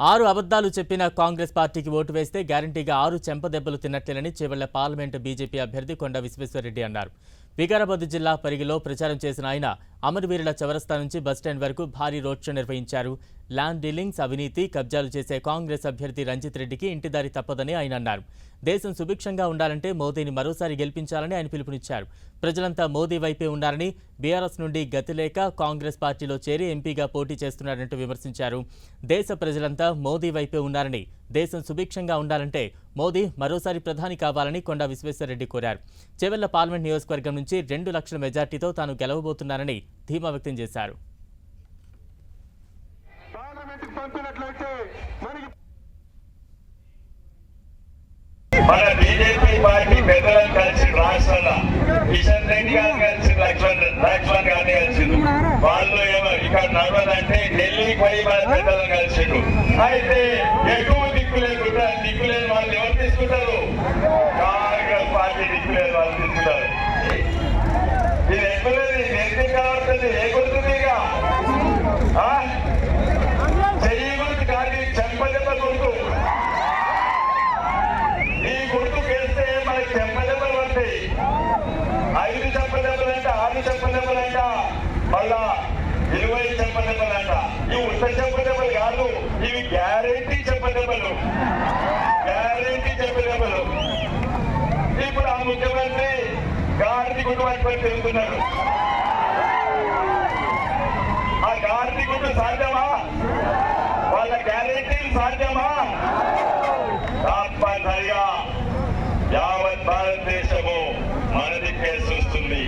ఆరు అబద్దాలు చెప్పిన కాంగ్రెస్ పార్టీకి ఓటు వేస్తే గ్యారంటీగా ఆరు చెంపదెబ్బలు తిన్నట్లేనని చేవెళ్ళ పార్లమెంటు బీజేపీ అభ్యర్థి కొండ విశ్వేశ్వరరెడ్డి అన్నారు. వికారాబాద్ జిల్లా పరిగిలో ప్రచారం చేసిన ఆయన అమరవీరుల చవరస్తా నుంచి బస్టాండ్ వరకు భారీ రోడ్ షో నిర్వహించారు. ల్యాండ్ డీలింగ్స్ అవినీతి కబ్జాలు చేసే కాంగ్రెస్ అభ్యర్థి రంజిత్ రెడ్డికి ఇంటిదారి తప్పదని ఆయన అన్నారు. దేశం సుభిక్షంగా ఉండాలంటే మోదీని మరోసారి గెలిపించాలని ఆయన పిలుపునిచ్చారు. ప్రజలంతా మోదీ వైపే ఉండాలని బీఆర్ఎస్ నుండి గతి లేక కాంగ్రెస్ పార్టీలో చేరి ఎంపీగా పోటీ చేస్తున్నారంటూ విమర్శించారు. దేశ ప్రజలంతా మోదీ వైపే ఉన్నారని దేశం సుభిక్షంగా ఉండాలంటే మోదీ మరోసారి ప్రధాని కావాలని కొండా విశ్వేశ్వరరెడ్డి కోరారు. చెవెళ్ళ పార్లమెంట్ నియోజకవర్గం నుంచి రెండు లక్షల మెజార్టీతో తాను గెలవబోతున్నానని ధీమా వ్యక్తం చేశారు. మన బీజేపీ పార్టీ పెద్దలను కలిసి రాష్ట్రంలో కిషన్ రెడ్డి గారు కలిసి లక్ష్మణ్ లక్ష్మణ్ గారిని కలిసిండు వాళ్ళు ఏమో ఇక్కడ నడవదంటే ఢిల్లీ పోయి మన పెద్దలను కలిసిండు అయితే ఎక్కువ ఎందుకు ఏ గుర్తు మీగా చెయ్యి గుర్తు కాదు చెంపదెబ్బ గుర్తు ఈ గుర్తు వేస్తే మనకి చెంప చెంపదెబ్బలు పడతాయి. ఐదు చెంప దెబ్బలంట ఆరు చెంప దెబ్బలంట మళ్ళా ఇరవై చెంప దెబ్బలంట ఇవి ఉత్త చెంప దెబ్బలు కాదు ఇవి గ్యారంటీ చెంప దెబ్బలు గ్యారంటీ చెంప దెబ్బలు ఇప్పుడు ఆ ముఖ్యమంత్రి గారికి గుర్తు పట్టుకొని తిరుగుతున్నాడు. భారతి పేరు చూస్తుంది